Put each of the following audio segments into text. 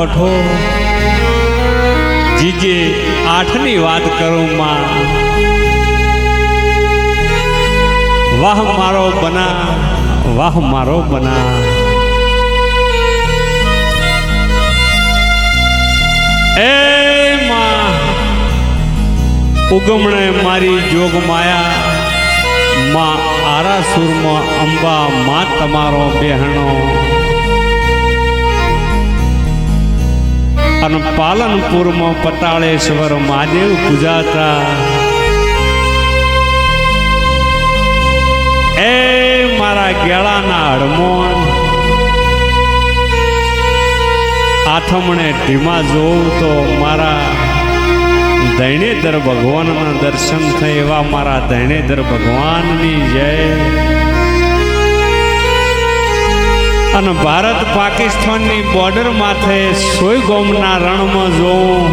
કોઠો GJ આઠની વાત કરું માં. વાહ મારો બના, વાહ મારો બના. એ માં, ઉગમણે મારી જોગ માયા. માં આરાસુરમાં અંબા, માં તમારો બેહણો. અને પાલનપુરમાં પતાળેશ્વર મહાદેવ પૂજાતા. એ મારા ગેળાના હડમોન આથમણે ઢીમા જોઉં તો મારા ધૈણેધર ભગવાનના દર્શન થાય. એવા મારા ધૈણેધર ભગવાનની જય. અને ભારત પાકિસ્તાનની બોર્ડર માથે સોય ગોમના રણમાં જોઉં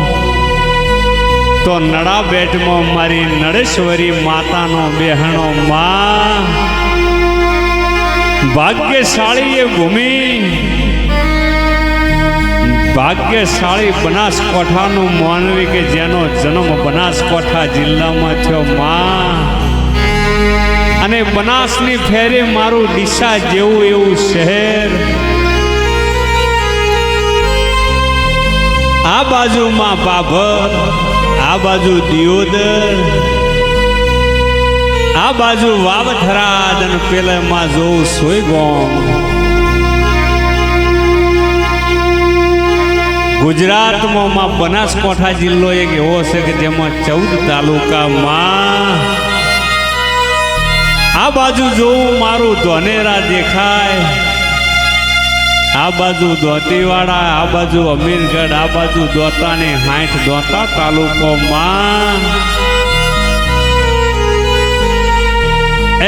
તો નડા બેટમાં મારી નળેશ્વરી માતાનો બેહણો માં. ભાગ્યશાળી એ ભૂમિ, ભાગ્યશાળી બનાસકોઠાનું માનવી કે જેનો જન્મ બનાસકોઠા જિલ્લામાં થયો માં. અને બનાસની ફેરે મારું દિશા જેવું એવું શહેર. આ બાજુમાં બાભર, આ બાજુ દિયોદર, આ બાજુ વાવથરાદ અને પેલામાં જોઉં સોયગોમ. ગુજરાતમાં માં બનાસકાંઠા જિલ્લો એક એવો છે કે જેમાં ચૌદ તાલુકામાં આ બાજુ જોઉં મારું ધોનેરા દેખાય, આ બાજુ દોતીવાડા આ બાજુ અમીરગઢ, આ બાજુ દોતાને હાઠ દોતા તાલુકોમાં.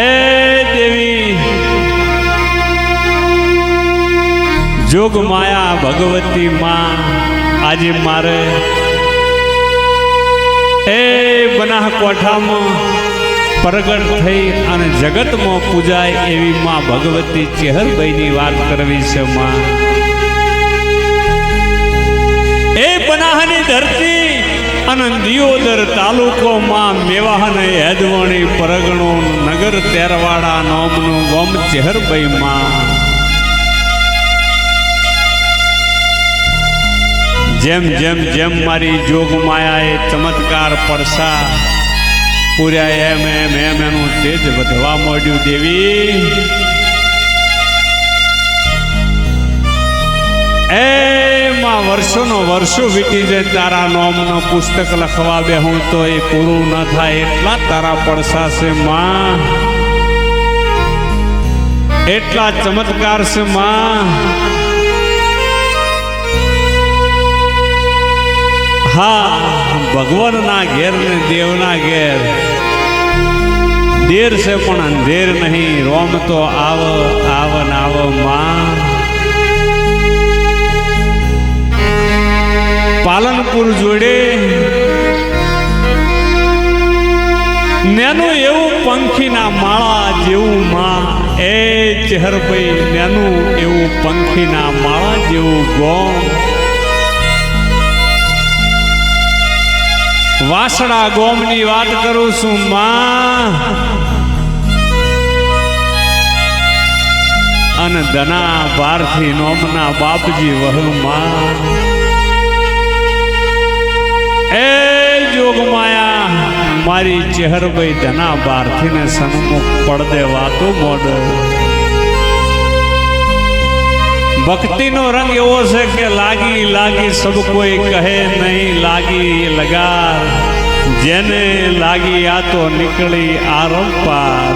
એ દેવી, જોગ માયા ભગવતી માં આજે મારે, એ બનાસકોઠામાં પ્રગટ થઈ અને જગતમાં પૂજાય એવી માં ભગવતી ચેહરભાઈની વાત કરવી છે માં. એ બનાહની ધરતી અને દિયોદર તાલુકોમાં મેવાહને હેદવણી પરગણો નગર તેરવાડા નોમનું ગોમ ચેહરભાઈ માં. જેમ જેમ જેમ મારી જોગ માયાએ ચમત્કાર પડસા પૂર્યા એમ એમ એમ, એનું તેજ વધવા માંડ્યું દેવી. એમાં વર્ષોનો વર્ષો વીતી જાય, તારા નોમનો પુસ્તક લખવા બે હું તો એ પૂરું ન થાય, એટલા તારા પડસા માં. એટલા ચમત્કાર છે માં. હા, ભગવાનના ઘેર ને દેવના ઘેર. દેર છે પણ અંધેર નહીં, રોમ તો આવ આવ આવમાં. પાલનપુર જોડે નેનું એવું પંખીના માળા જેવું માં. એ ચહેરભાઈ નેનું એવું પંખીના માળા જેવું ગોમ. વાસણા ગોમની વાત કરું છું, માં. અને ધના બારથી નોમના બાપજી વહુમાં એ જોગમાયા મારી ચહેરભાઈ ધના બારથી ને સન્મુખ પડદે વાતો મોડ. ભક્તિનો રંગ એવો છે કે લાગી લાગી સબ કોઈ કહે નહીં, લાગી લગાર જેને લાગી આ તો નીકળી આરંપાર.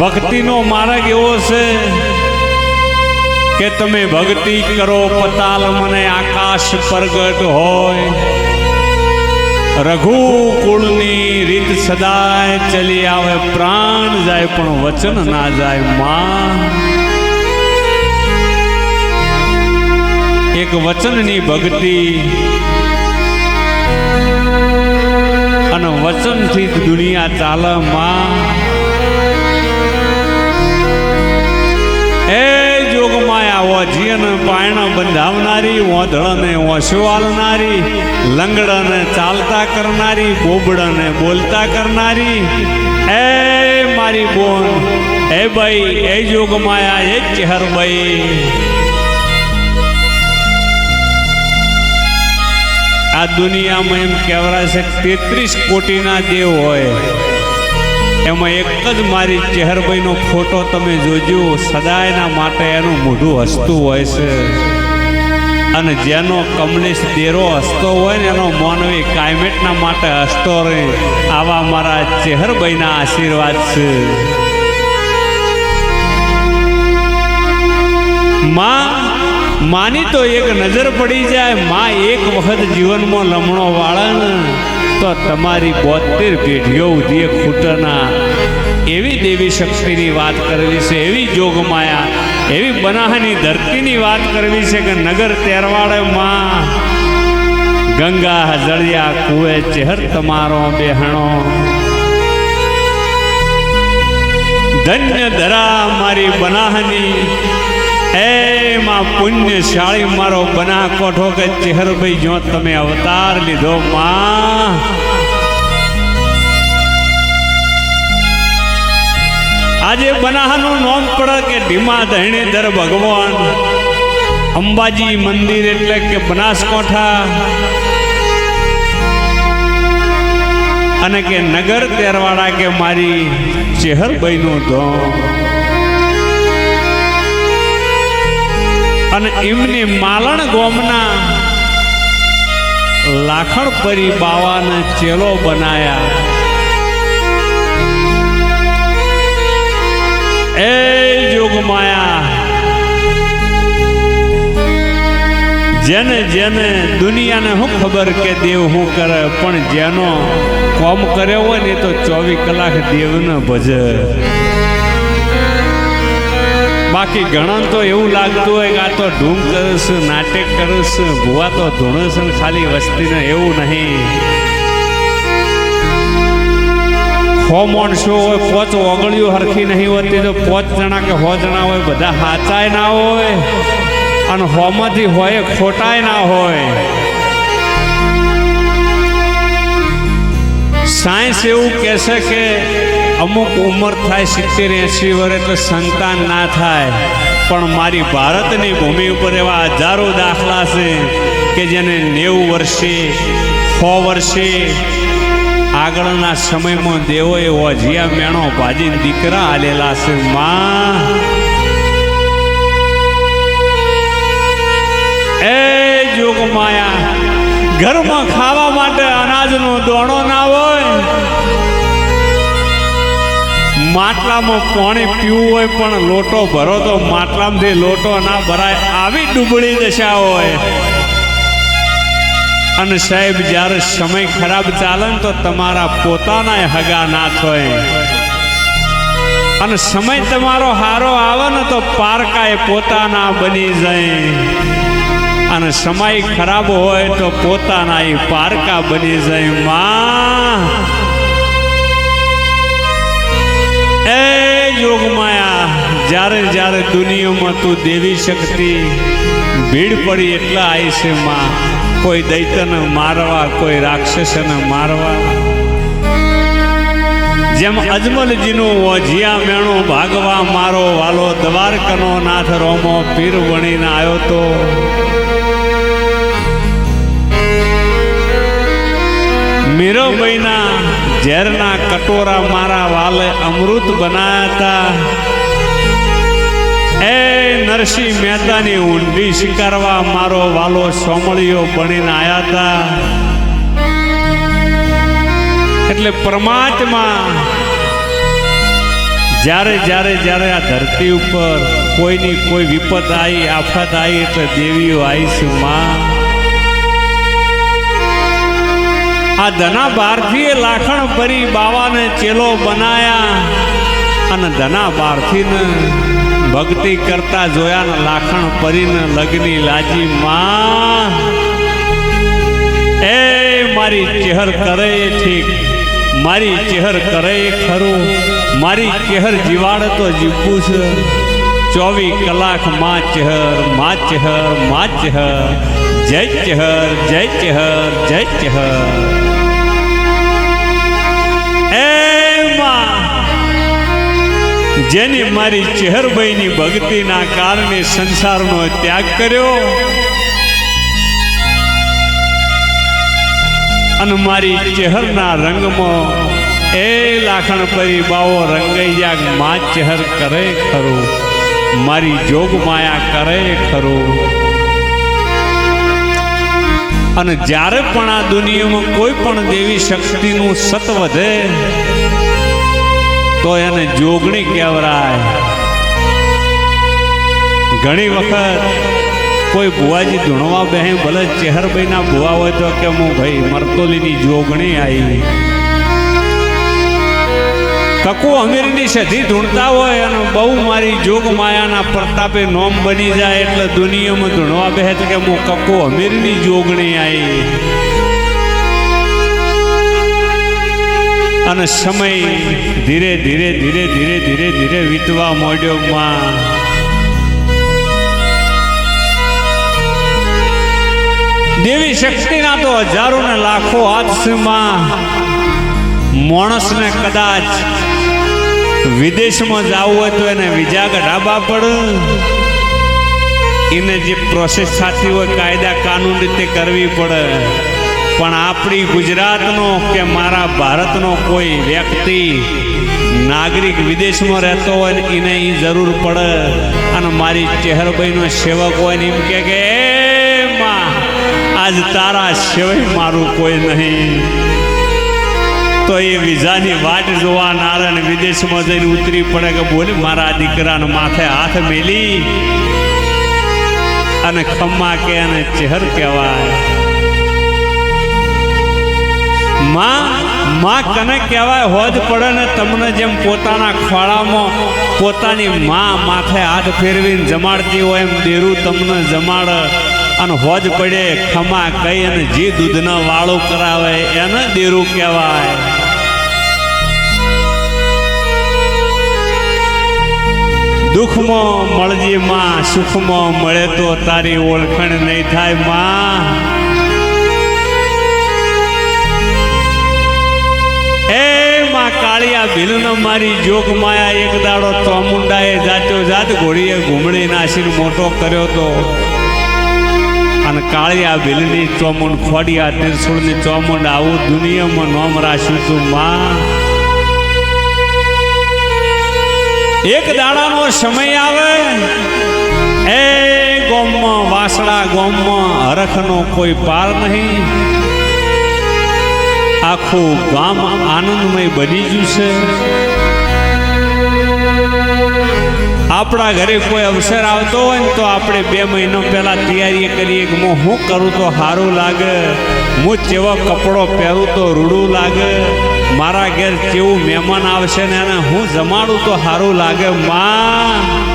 ભક્તિનો માર્ગ એવો છે કે તમે ભક્તિ કરો પતાલ મને આકાશ પ્રગટ હોય. રઘુકુળની રીત સદાય ચલી આવે, પ્રાણ જાય પણ વચન ના જાય માં. એક વચનની ભક્તિ અને વચનથી દુનિયા ચાલે માં. એ જોગમાં આવો જીએ પાયણ બંધાવનારી ઓંધળને ઓસવાલનારી લંગડાને ચાલતા કરનારી, બોબડાને બોલતા કરનારી. એ મારી બોન, એ ભાઈ, એ જોગ માયા, એ ચહેર ભાઈ. આ દુનિયામાં એમ કહેવાય છે તેત્રીસ કોટીના દેવ હોય. એમાં એક જ મારી ચહેરભાઈનો ફોટો તમે જોજો. સદાયના માટે એનું મોઢું હસતું હોય છે. અને જેનો કમલેશ દેરો હસતો હોય ને એનો માનવી કાયમેટના માટે હસતો રહે. આવા મારા ચહેરભાઈના આશીર્વાદ છે. માં, માની તો એક નજર પડી જાય, માં એક વખત જીવનમાં લમણો વાળન તો તમારી બોતેર પેઢીઓ ઉધી ખૂટના એવી દેવી શક્તિની વાત કરેલી છે, એવી જોગમાયા એવી બનાહની ધરતીની વાત કરવી છે કે નગર તેરવાડે માં ગંગા હજળિયા કુએ ચહેર તમારો બેહણો. ધન્ય ધરા મારી બનાહની. એમાં પુણ્યશાળી મારો બના કોઠો કે ચેહરભાઈ જો તમે અવતાર લીધો માં. આજે બનાહાનું નોમ પડે કે ઢીમા ધરણીધર ભગવાન. અંબાજી મંદિર એટલે કે બનાસકોઠા. અને કે નગર તેરવાડા કે મારી ચેહરભાઈનું ધોમ અને એમની માલણ ગોમના લાખણ પરી બાવાને ચેલો બનાયા. એ જોગમાયા જેને જેને દુનિયાને શું ખબર કે દેવ શું કરે, પણ જેનો કોમ કર્યો હોય ને તો ચોવીસ કલાક દેવને ભજે. બાકી ઘણા તો એવું લાગતું હોય કે આ તો ઢૂમ કરશ નાટક કરશ ભૂવા તો ધૂણસ ખાલી વસ્તીને એવું નહીં. હો માણસો હોય, પોચ ઓગળ્યું હરખી નહીં હોતી, તો પોચ જણા કે હો જણા હોય, બધા હાચાય ના હોય. અને હોમાંથી હોય, ખોટાય ના હોય. સાયન્સ એવું કહેશે કે અમુક ઉંમર થાય સિત્તેર એંસી વર્ષ એટલે સંતાન ના થાય. પણ મારી ભારતની ભૂમિ ઉપર એવા હજારો દાખલા છે કે જેને નેવું વર્ષે, સો વર્ષે આગળના સમયમાં દેવોએ ઓઝિયા મેણો ભાજીને દીકરા આલેલા છે. માં. એ જોગ માયા, ઘરમાં ખાવા માટે અનાજનો દોણો ના હોય, માટલામાં પાણી પીવું હોય પણ લોટો ભરો તો માટલામાંથી લોટો ના ભરાય, આવી ડૂબળી દશા હોય. અને સાહેબ, જ્યારે સમય ખરાબ ચાલે ને તો તમારા પોતાના હગા ના થાય અને સમય તમારો હારો આવે ને તો પારકાએ પોતાના બની જાય. અને સમય ખરાબ હોય તો પોતાના એ પારકા બની જાય. માં! એ યોગમાયા જ્યારે જ્યારે દુનિયામાં તું દેવી શક્તિ, ભીડ પડી એટલા આવી છે, માં. કોઈ દૈત્યને મારવા, કોઈ રાક્ષસને મારવા. જેમ અજમલજીનું ઓઝિયા મેણું ભાગવા મારો વાલો દ્વારકનો નાથ રોમો પીર વણીને આવ્યો તો. મીરોબાઈના ઝેરના કટોરા મારા વાલે અમૃત બનાયા હતા. નરસિંહ મહેતાની ઊંડી શિકારવા મારો વાલો સોમળીઓ બનીને આવ્યા હતા. એટલે પરમાત્મા જ્યારે જ્યારે જ્યારે આ ધરતી ઉપર કોઈની કોઈ વિપત આવી આફત આવી એટલે દેવીઓ આવીશું માં. આ ધના બારથી લાખણ ભરી બાવાને ચેલો બનાયા અને ધના બારથીને ભક્તિ કરતા જોયા ને લાખણ પરીને લગની લાજી માં. એ મારી ચેહર કરે ઠીક, મારી ચેહર કરે ખરું, મારી ચહેર જીવાડે તો જીવવું છે. ચોવીસ કલાકમાં ચહેરમાં ચહેરમાં ચહેર, જય ચહેર જય ચહેર, જય ચહર. જેની મારી ચહેરભાઈની ભક્તિના કારણે સંસારનો ત્યાગ કર્યો અને મારી ચહેરના રંગમાં એ લાખણ પરી બાવો રંગાઈ જાગ મા ચહેર કરે ખરું, મારી જોગ માયા કરે ખરું. અને જ્યારે પણ આ દુનિયામાં કોઈ પણ દેવી શક્તિનું સત વધે તો એને જોગણી કહેવરાય. ઘણી વખત કોઈ બુવાજી ધૂણવા બેહે, ભલે ચહેરભાઈના બુવા હોય તો કે હું ભાઈ મરતોલીની જોગણી આવી કકુ અમીરની સધી ધૂણતા હોય અને બહુ મારી જોગ માયાના પ્રતાપે નોમ બની જાય એટલે દુનિયામાં ધૂણવા બેહે તો કે હું કકુ અમીરની જોગણી આવી અને સમય ધીરે ધીરે ધીરે ધીરે ધીરે ધીરે વીતવા માંડ્યો માં. દેવી શક્તિના તો હજારો ને લાખો હાથ છે માં માણસને કદાચ વિદેશમાં જવું હોય તો એને વિઝા કઢાવવા પડે. એને જે પ્રોસેસ થતી હોય કાયદા કાનૂન રીતે કરવી પડે. પણ આપણી ગુજરાતનો કે મારા ભારતનો કોઈ વ્યક્તિ નાગરિક વિદેશમાં રહેતો હોય ને એને એ જરૂર પડે. અને મારી ચહેરબાઈનો સેવક હોય ને એમ કે કે, "એ માં, આજ તારા સિવાય મારું કોઈ નહીં. તો એ વિઝાની વાટ જોવા નારાયણ વિદેશમાં જઈને ઉતરી પડે કે બોલ, મારા દીકરાને માથે હાથ મેલી. અને ખમ્મા કે અને ચહેર કહેવાય. માં માં કને કહેવાય, હોજ પડે ને તમને જેમ પોતાના ખોળામાં પોતાની માં માથે હાથ ફેરવીને જમાડતી હોય એમ દેરું તમને જમાડ. અને હોજ પડે, ખમા કઈ અને જે દૂધના વાળું કરાવે એને દેરું કહેવાય. દુઃખમાં મળજે માં, સુખમાં મળે તો તારી ઓળખણ નહીં થાયમાં. કાળિયા ભીલનો મારી જોગ માયા એક દાડો ચોમુંડાએ જાચો જાત ઘોડીએ ઘૂમડી નાસીર મોટો કર્યો તો. અને કાળિયા ભીલની ચોમુંડ ખોડિયા ત્રિશુળની ચોમુંડ આવું દુનિયામાં નોમ રાખ્યું તું, માં. એક દાડાનો સમય આવે. એ ગોમમાં, વાસણા ગોમમાં હરખનો કોઈ પાર નહીં. આખું ગામ આનંદમય બની ગયું છે. આપણા ઘરે કોઈ અવસર આવતો હોય ને તો આપણે બે મહિનો પહેલાં તૈયારી કરીએ કે હું શું કરું તો સારું લાગે. હું જેવો કપડો પહેરું તો રૂડું લાગે. મારા ઘેર કેવું મહેમાન આવશે ને એને હું જમાડું તો સારું લાગે. માં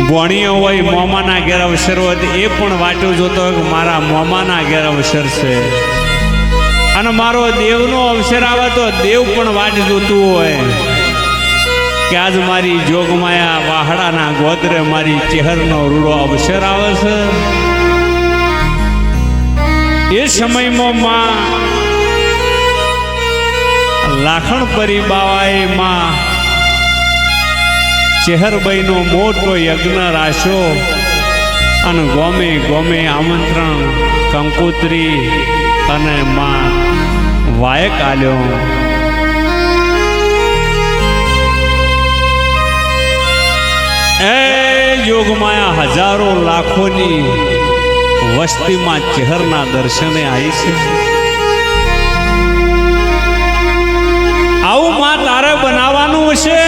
ભણીઓ હોય, મોમાના ઘેર અવસર હોય એ પણ વાટ્યું જોતો હોય કે મારા મોમાના ઘેર અવસર છે અને મારો દેવનો અવસર આવે તો દેવ પણ વાટ જોતું હોય. કે આજ મારી જોગમાયા વાહડાના ગોદરે મારી ચહેરનો રૂડો અવસર આવે છે. એ સમયમાં માં લાખણ પરી બાવાએ માં ચહેરબાઈનો મોટો યજ્ઞ રાખ્યો અને ગોમે ગોમે આમંત્રણ, કંકોત્રી અને માં વાયક આલ્યો. એ યોગમાયા હજારો લાખોની વસ્તીમાં ચહેરના દર્શને આવી છે. આવું માં તારે બનાવવાનું હશે?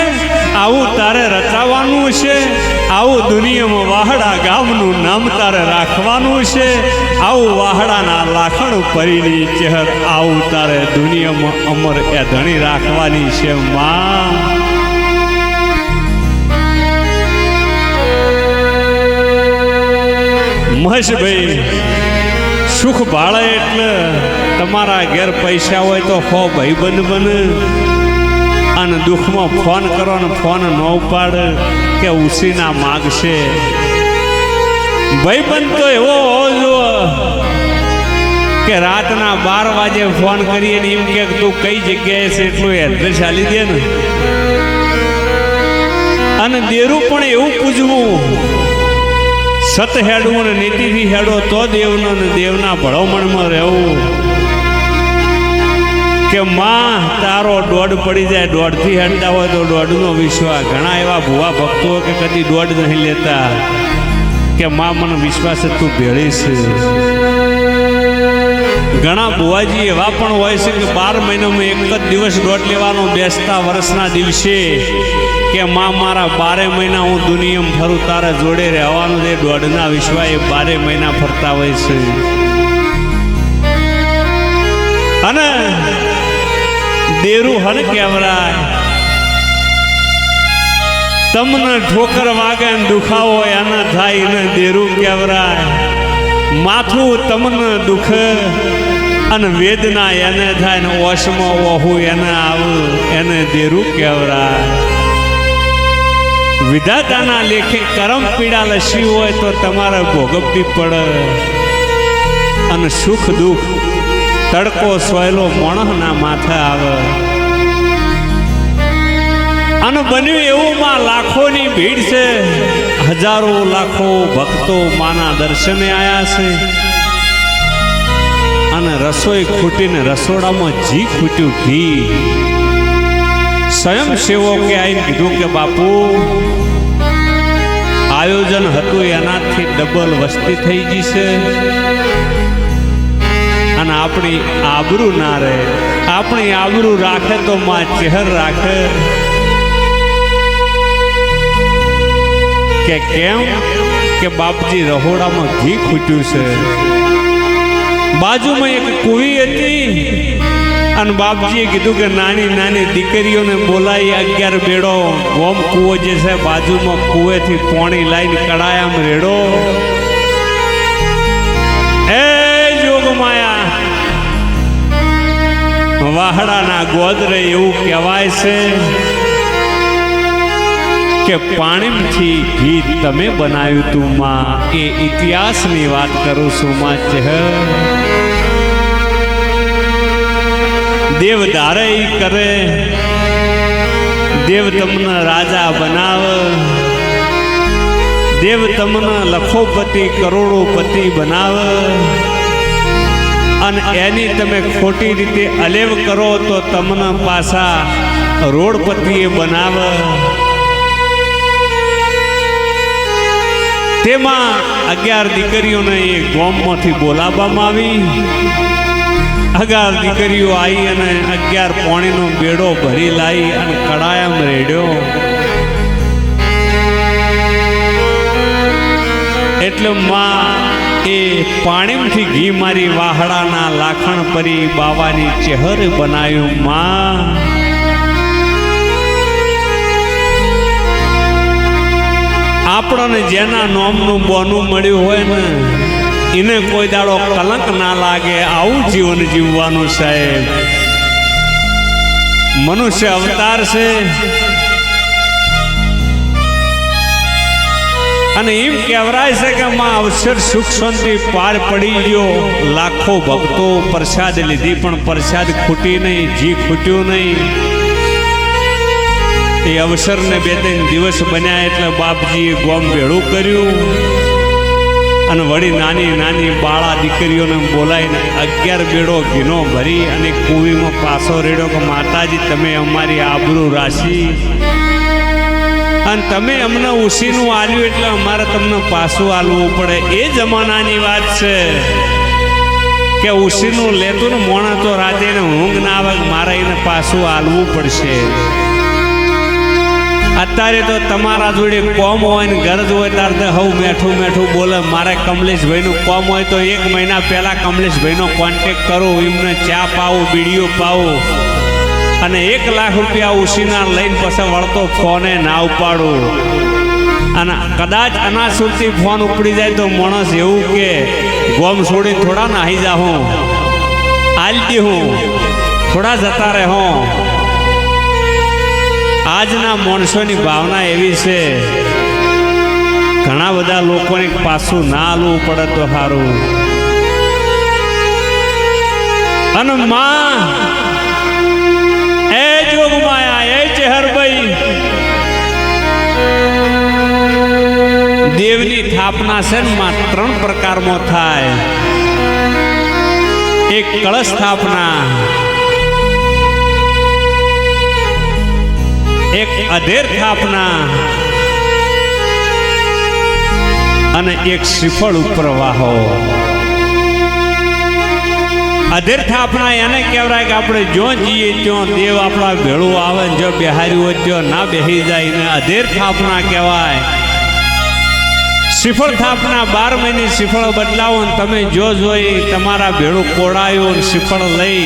આવું તારે રચાવાનું છે. આવું દુનિયામાં વાહડા ગામનું નામ તારે રાખવાનું છે. આવું વાહડાના લાખણ પરીની ચહેર આવું તારે દુનિયામાં અમર એ ધણી રાખવાની છે માં. મહેશભાઈ, સુખ ભાળે એટલે તમારા ઘેર પૈસા હોય તો હો ભાઈબંધ બને. અને દુઃખમાં ફોન કરો ને ફોન ન ઉપાડે કે ઉસીના માગશે. ભાઈબંધ તો એવો હોવો જોઈએ કે રાતના બાર વાગે ફોન કરીએ ને એમ કે તું કઈ જગ્યાએ છે એટલું એડ્રેસ આલી દે ને. અને દેરું પણ એવું પૂછવું સત હેડવું ને નીતિથી હેડો તો દેવનો ને દેવના ભળવમણમાં રહેવું. કે માં, તારો દોડ પડી જાય દોડથી હટતા હોય તો દોડનો વિશ્વાસ ઘણા એવા ભુવા ભક્તો કે કદી દોડ નહીં લેતા. કે માં, મને વિશ્વાસ તું ભેળી છે ઘણા બુવાજી એવા પણ હોય છે કે બાર મહિનામાં એક જ દિવસ દોડ લેવાનો બેસતા વર્ષના દિવસે કે માં, મારા બારે મહિના હું દુનિયામાં ફરું, તારા જોડે રહેવાનું છે. દોડના વિશ્વા એ બારે મહિના ફરતા હોય છે. અને દેરું હન કેવરાય. તમને ઠોકર વાગે દુખાવો એના થાય ને દેરું કેવરાય. માથું તમને દુખ અને વેદના એને થાય ને ઓશમાં ઓહું એને આવું, એને દેરું કેવરાય. વિધાતાના લેખે કરમ પીડા લસી હોય તો તમારે ભોગવવી પડે. અને સુખ દુઃખ તડકો સોયલો મણહના માથે આવે. અને બન્યું એવું માં લાખોની ભીડ છે. હજારો લાખો ભક્તો માના દર્શને આયા છે. અને રસોઈ ખૂટીને રસોડામાં જી ખૂટ્યું ઘી. સ્વયંસેવકે આવીને કીધું કે, બાપુ, આયોજન હતું, એનાથી ડબલ વસ્તી થઈ ગઈ છે. આપણી આબરૂ ના રહે. આપણી આબરૂ રાખે તો માં ચહેર રાખે. કે કેમ? કે બાપજી રહોડામાં ઘી ખૂટ્યું છે. બાજુમાં એક કુવી હતી. અને બાપજીએ કીધું કે નાની નાની દીકરીઓને બોલાવી અગિયાર બેડો. ગોમ કૂવો જે છે, બાજુમાં કૂવેથી પોણી લાઈન કડાયામ રેડો. વાહડાના ગોદરે એવું કહેવાય છે કે પાણીથી ઘી તમે બનાવ્યું તું માં. એ ઇતિહાસની વાત કરું છું માં ચહ દેવ ધારે કરે. દેવ તમને રાજા બનાવ. દેવ તમને લખોપતિ કરોડોપતિ બનાવ. અને એની તમે ખોટી રીતે અલેવ કરો તો તમને પાછા રોડપતિએ બનાવ. તેમાં અગિયાર દીકરીઓને એ ગોમમાંથી બોલાવવામાં આવી. અગિયાર દીકરીઓ આવી અને અગિયાર પોણીનો બેડો ભરી લાવી અને કડાયામ રેડ્યો. એટલે માં એ પાણીમાંથી ઘી મારી વાહડાના લાખણ પરી બાવાની ચહેર બનાવ્યું માં. આપણને જેના નોમનું બોનું મળ્યું હોય ને, એને કોઈ દાડો કલંક ના લાગે, આવું જીવન જીવવાનું સાહેબ. મનુષ્ય અવતાર છે. અને એમ કહેવરાય છે કે માં અવસર સુખ શાંતિ પાર પડી ગયો. લાખો ભક્તો પ્રસાદ લીધી પણ પ્રસાદ ખૂટી નહીં, જી ખૂટ્યું નહીં. એ અવસરને બે ત્રણ દિવસ બન્યા એટલે બાપજીએ ગોમ ભેળું કર્યું. અને વળી નાની નાની બાળા દીકરીઓને બોલાવીને અગિયાર બેડો ઘીનો ભરી અને કુવીમાં પાછો રેડ્યો કે, માતાજી, તમે અમારી આબરૂ રાશી. અને તમે અમને ઉસીનું આલ્યું એટલે અમારે તમને પાછું આલવું પડે. એ જમાનાની વાત છે કે ઉસીનું લેતું ને મોણા તો રાતે ઊંઘ ના આવે મારે એને પાછું આલવું પડશે. અત્યારે તો તમારા જોડે કોમ હોય ને ગરજ હોય ત્યારે તો હવ મેઠું મેઠું બોલે. મારે કમલેશભાઈનું કોમ હોય તો એક મહિના પહેલાં કમલેશભાઈનો કોન્ટેક કરું, એમને ચા પાવું બીડીઓ પાવું અને એક લાખ રૂપિયા ઉસીના લઈને પછી વળતો ફોને ના ઉપાડું. અને કદાચ અનાસુરથી ફોન ઉપડી જાય તો માણસ એવું કે, ગોમ છોડીને થોડા નાહી જાઉં આલતી હું. થોડા જતા રહે. હું આજના માણસોની ભાવના એવી છે. ઘણા બધા લોકોને પાછું ના હાલવું પડે તો સારું. અને માં દેવની સ્થાપના છે ત્રણ પ્રકારમાં થાય. એક કળશ સ્થાપના એક અધેર સ્થાપના અને એક શ્રીફળ ઉપર વાહો અધેર થાપણા એને કહેવાય કે આપણે જો જઈએ ત્યાં દેવ આપણા ભેળું આવે જો બેહાર્યું હોય ત્યાં ના બેસી જાય ને અધેર થાપણા કહેવાય. શ્રીફળ થાપના બાર મહિને શ્રીફળ બદલાવો ને તમે જો જોઈ તમારા ભેળું કોડાયો સિફળ લઈ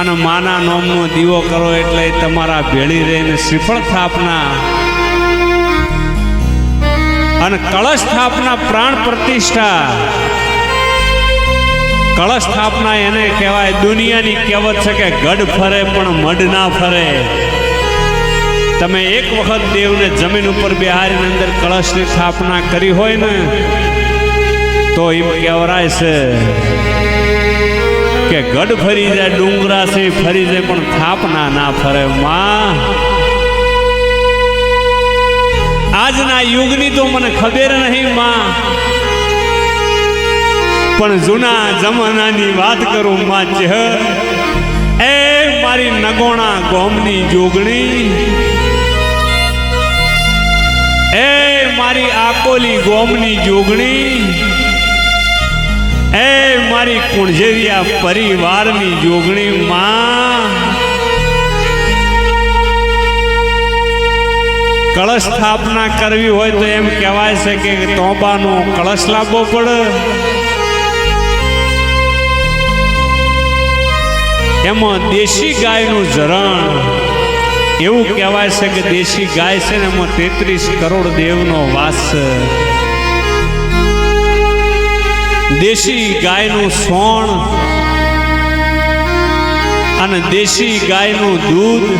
અને માના નોમનો દીવો કરો એટલે તમારા ભેળી રહીને શ્રીફળ સ્થાપના અને કળશ સ્થાપના પ્રાણ પ્રતિષ્ઠા. કળશ સ્થાપના એને કહેવાય દુનિયાની કહેવત છે કે ગઢ ફરે પણ મઢ ના ફરે. તમે એક વખત દેવને જમીન ઉપર બિહારીની અંદર કળશની સ્થાપના કરી હોય ને, તો એમ કહેવરાય છે કે ગઢ ફરી જાય, ડુંગરા છે ફરી જાય, પણ સ્થાપના ના ફરે. માં, આજના યુગની તો મને ખબર નહીં, માં. પણ જૂના જમાનાની વાત કરું, માં ચહ. એ મારી નગોણા ગોમની જોગણી. એ મારી આકોલી ગોમની જોગણી. એ મારી કુણઝેરિયા પરિવારની જોગણી માં કળશ સ્થાપના કરવી હોય તો એમ કહેવાય છે કે તોબાનો કળશ લાવવો પડે. એમાં દેશી ગાયનું જરણ એવું કહેવાય છે કે દેશી ગાય છે ને એમાં તેત્રીસ કરોડ દેવનો વાસ દેશી ગાયનું સોણ અને દેશી ગાયનું દૂધ,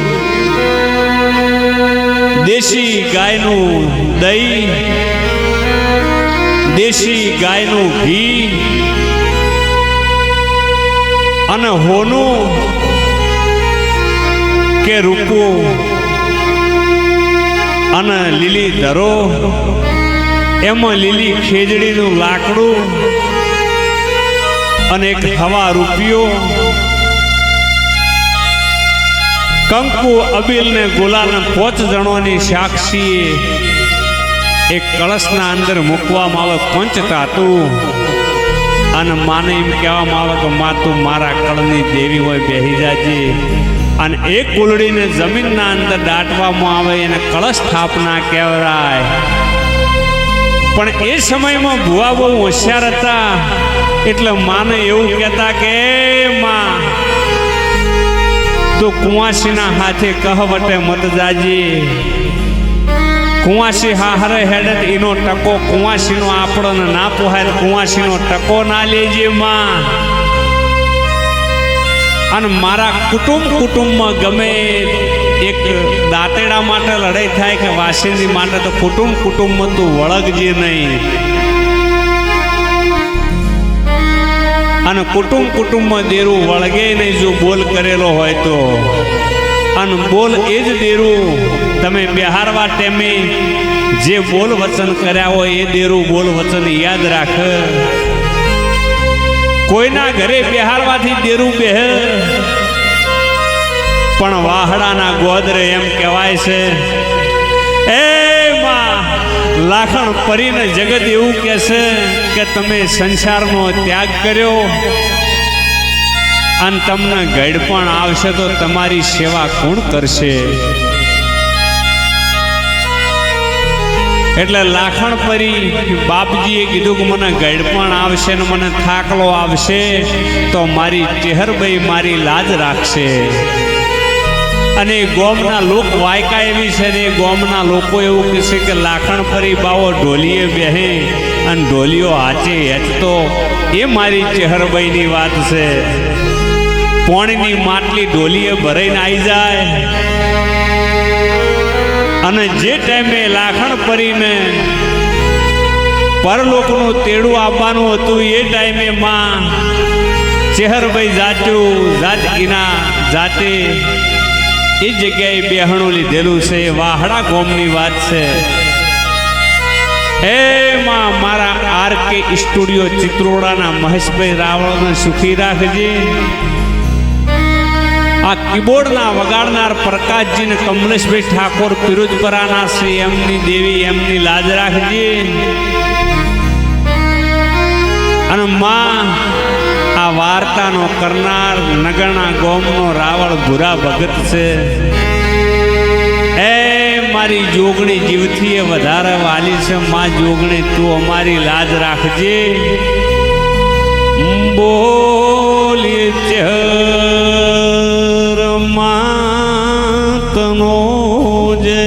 દેશી ગાયનું દહીં, દેશી ગાયનું ઘી અને હોનું કે રૂપું અને લીલી ધરો, એમાં લીલી ખેજડીનું લાકડું અને એક હવા રૂપિયો, કંકુ અબીલ ને ગોલાને પોચ જણોની સાક્ષી એક કળશના અંદર મૂકવામાં આવે, પંચ ધાતુ. અને માને એમ કહેવામાં આવે કે મા, તું મારા કળની દેવી હોય, બેહી જાજી. અને એ કુલડીને જમીનના અંદર દાટવામાં આવે, એને કળશ સ્થાપના કહેવાય. પણ એ સમયમાં ભુવા બહુ હોશિયાર હતા. એટલે માને એવું કહેતા કે માં, તો કુંવાસીના હાથે કહવટે મત જાજી. કુંવાસી હાહરે હેડત એનો ટકો કુંવાસીનો આપણને ના પોહાય કુંવાસીનો ટકો ના લેજે માં. અને મારા કુટુંબ કુટુંબમાં ગમે એક દાંતેડા માટે લડાઈ થાય કે વાસિંદી માટે તો કુટુંબ કુટુંબમાં તું વળગજે નહીં. અને કુટુંબ કુટુંબમાં દેરું વળગે નહીં જો બોલ કરેલો હોય તો. અને બોલ એ જ દેરું. તમે બિહારવા ટેમે જે બોલ વચન કર્યા હોય એ દેરું બોલ વચન યાદ રાખ. કોઈના ઘરે બિહારવાથી દેરું બેહ. પણ વાહડાના ગોદરે એમ કહેવાય છે, એ માં, લાખણ પરીને જગત એવું કહે છે કે તમે સંસારનો ત્યાગ કર્યો. અને તમને ગડપણ આવશે તો તમારી સેવા કોણ કરશે? એટલે લાખણ પરી બાપજીએ કીધું કે મને ગડપણ આવશે ને મને થાકલો આવશે, તો મારી ચેહરભાઈ મારી લાજ રાખશે. અને ગોમના લોક વાયકા એવી છે ને ગોમના લોકો એવું કહેશે કે લાખણ ફરી બાવો ઢોલીએ બેહે અને ઢોલીઓ હાચે હેચતો. એ મારી ચેહરબાઈની વાત છે. પોણીની માટલી ઢોલીએ ભરાઈને આવી જાય. અને જે ટાઈમે લાખણ પરીને પરલોકનું તેડું આપવાનું હતું, એ ટાઈમે માં ચેહરભાઈ જાચું જાતકીના જાતે એ જગ્યાએ બેહણું લીધેલું છે. વાહડા ગોમની વાત છે. હે માં, મારા આર કે સ્ટુડિયો ચિત્રોડાના મહેશભાઈ રાવળને સુખી રાખજે. આ કીબોર્ડના વગાડનાર પ્રકાશજીને કમલેશભાઈ ઠાકોર પિરોજપરાના શ્રી એમની દેવી, એમની લાજ રાખજે. અને માં આ વાર્તાનો કરનાર નગરના ગોમનો રાવળ ભૂરા ભગત છે. એ મારી જોગણી જીવથી એ વધારે વાલી છે. માં જોગણી, તું અમારી લાજ રાખજે. બોલી ચર માતનો જે